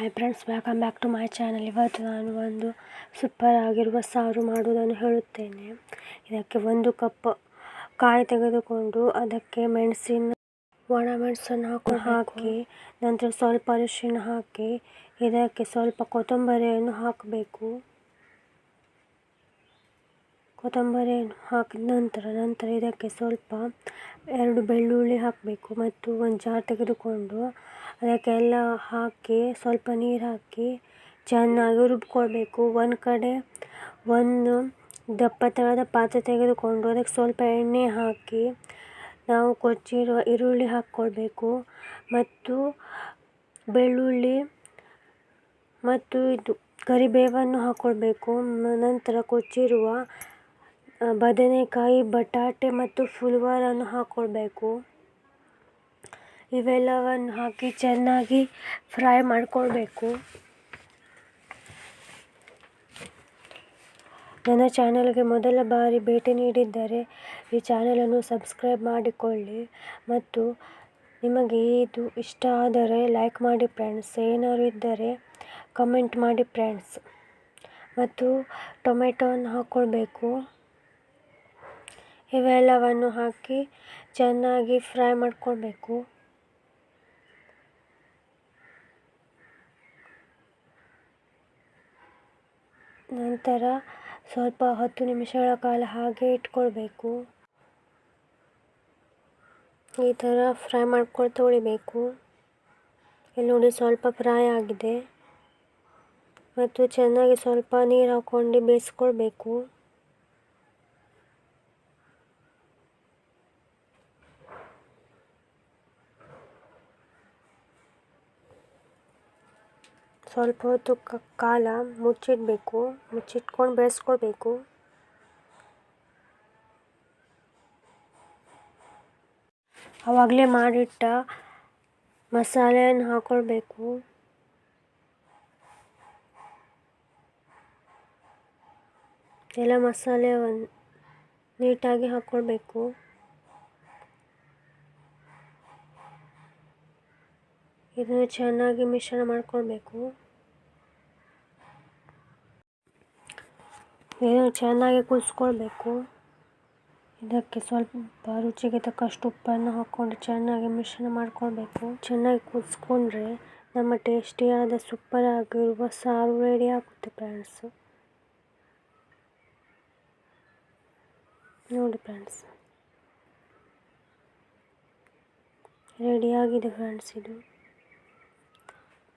Hi friends welcome back to my channel ಇವತ್ತು ನಾನು ಒಂದು ಸೂಪರ್ ಆಗಿರುವ ಸಾರು ಮಾಡುವುದನ್ನು ಹೇಳುತ್ತೇನೆ. ಇದಕ್ಕೆ ಒಂದು ಕಪ್ ಕಾಯಿ ತೆಗೆದುಕೊಂಡು ಅದಕ್ಕೆ ಮೆಣಸಿನ ಒಣ ಮೆಣಸನ್ನು ಹಾಕಿ ಹಾಕಿ. ನಂತರ ಸ್ವಲ್ಪ ಅರಿಶಿಣ ಹಾಕಿ ಇದಕ್ಕೆ ಸ್ವಲ್ಪ ಕೊತ್ತಂಬರಿಯನ್ನು ಹಾಕಬೇಕು. ಕೊತ್ತಂಬರಿಯನ್ನು ಹಾಕಿದ ನಂತರ ನಂತರ ಇದಕ್ಕೆ ಸ್ವಲ್ಪ ಎರಡು ಬೆಳ್ಳುಳ್ಳಿ ಹಾಕಬೇಕು ಮತ್ತು ಒಂದು ಜಾರ್ ತೆಗೆದುಕೊಂಡು ಅದಕ್ಕೆಲ್ಲ ಹಾಕಿ ಸ್ವಲ್ಪ ನೀರು ಹಾಕಿ ಚೆನ್ನಾಗಿ ರುಬ್ಕೊಳ್ಬೇಕು. ಒಂದು ಕಡೆ ಒಂದು ದಪ್ಪ ತಳದ ಪಾತ್ರೆ ತೆಗೆದುಕೊಂಡು ಅದಕ್ಕೆ ಸ್ವಲ್ಪ ಎಣ್ಣೆ ಹಾಕಿ ನಾವು ಕೊಚ್ಚಿರುವ ಈರುಳ್ಳಿ ಹಾಕ್ಕೊಳ್ಬೇಕು ಮತ್ತು ಬೆಳ್ಳುಳ್ಳಿ ಮತ್ತು ಇದು ಕರಿಬೇವನ್ನು ಹಾಕ್ಕೊಳ್ಬೇಕು. ನಂತರ ಕೊಚ್ಚಿರುವ ಬದನೆಕಾಯಿ, ಬಟಾಟೆ ಮತ್ತು ಫುಲ್ವಾರನ್ನು ಹಾಕ್ಕೊಳ್ಬೇಕು ಇವೆಲ್ಲವನ್ನು ಹಾಕಿ ಚೆನ್ನಾಗಿ ಫ್ರೈ ಮಾಡಿಕೊಳ್ಬೇಕು. ನನ್ನ ಚಾನಲ್ಗೆ ಮೊದಲ ಬಾರಿ ಭೇಟಿ ನೀಡಿದ್ದರೆ ಈ ಚಾನಲನ್ನು ಸಬ್ಸ್ಕ್ರೈಬ್ ಮಾಡಿಕೊಳ್ಳಿ ಮತ್ತು ನಿಮಗೆ ಇದು ಇಷ್ಟ ಆದರೆ ಲೈಕ್ ಮಾಡಿ ಫ್ರೆಂಡ್ಸ್. ಏನಾದ್ರು ಇದ್ದರೆ ಕಮೆಂಟ್ ಮಾಡಿ ಫ್ರೆಂಡ್ಸ್. ಮತ್ತು ಟೊಮೆಟೊವನ್ನು ಹಾಕ್ಕೊಳ್ಬೇಕು ಇವೆಲ್ಲವನ್ನು ಹಾಕಿ ಚೆನ್ನಾಗಿ ಫ್ರೈ ಮಾಡ್ಕೊಳ್ಬೇಕು. ನಂತರ ಸ್ವಲ್ಪ ಹತ್ತು ನಿಮಿಷಗಳ ಕಾಲ ಹಾಗೆ ಇಟ್ಕೊಳ್ಬೇಕು. ಈ ಥರ ಫ್ರೈ ಮಾಡ್ಕೊಳ್ತಾ ಉಳಿಬೇಕು. ಇಲ್ಲಿ ನೋಡಿ ಸ್ವಲ್ಪ ಫ್ರೈ ಆಗಿದೆ. ಮತ್ತು ಚೆನ್ನಾಗಿ ಸ್ವಲ್ಪ ನೀರು ಹಾಕ್ಕೊಂಡು ಬೇಯಿಸ್ಕೊಳ್ಬೇಕು. ಸ್ವಲ್ಪ ಹೊತ್ತು ಕಾಲ ಮುಚ್ಚಿಡಬೇಕು, ಮುಚ್ಚಿಟ್ಕೊಂಡು ಬೇಯಿಸ್ಕೊಳ್ಬೇಕು ಆವಾಗಲೇ ಮಾಡಿಟ್ಟ ಮಸಾಲೆಯನ್ನು ಹಾಕ್ಕೊಳ್ಬೇಕು ಎಲ್ಲ ಮಸಾಲೆ ಒಂದು ನೀಟಾಗಿ ಹಾಕ್ಕೊಳ್ಬೇಕು ಇದನ್ನು ಚೆನ್ನಾಗಿ ಮಿಶ್ರಣ ಮಾಡ್ಕೊಳ್ಬೇಕು. ಇದನ್ನು ಚೆನ್ನಾಗಿ ಕುದಿಸ್ಕೊಳ್ಬೇಕು. ಇದಕ್ಕೆ ಸ್ವಲ್ಪ ರುಚಿಗೆ ತಕ್ಕಷ್ಟು ಉಪ್ಪನ್ನು ಹಾಕ್ಕೊಂಡು ಚೆನ್ನಾಗಿ ಮಿಶ್ರಣ ಮಾಡ್ಕೊಳ್ಬೇಕು. ಚೆನ್ನಾಗಿ ಕುದಿಸ್ಕೊಂಡ್ರೆ ನಮ್ಮ ಟೇಸ್ಟಿಯಾದ ಸೂಪರ್ ಆಗಿರುವ ಸಾರು ರೆಡಿ ಆಗುತ್ತೆ ಫ್ರೆಂಡ್ಸ್ ನೋಡಿ ಫ್ರೆಂಡ್ಸ್ ರೆಡಿಯಾಗಿದೆ ಫ್ರೆಂಡ್ಸ್ ಇದು.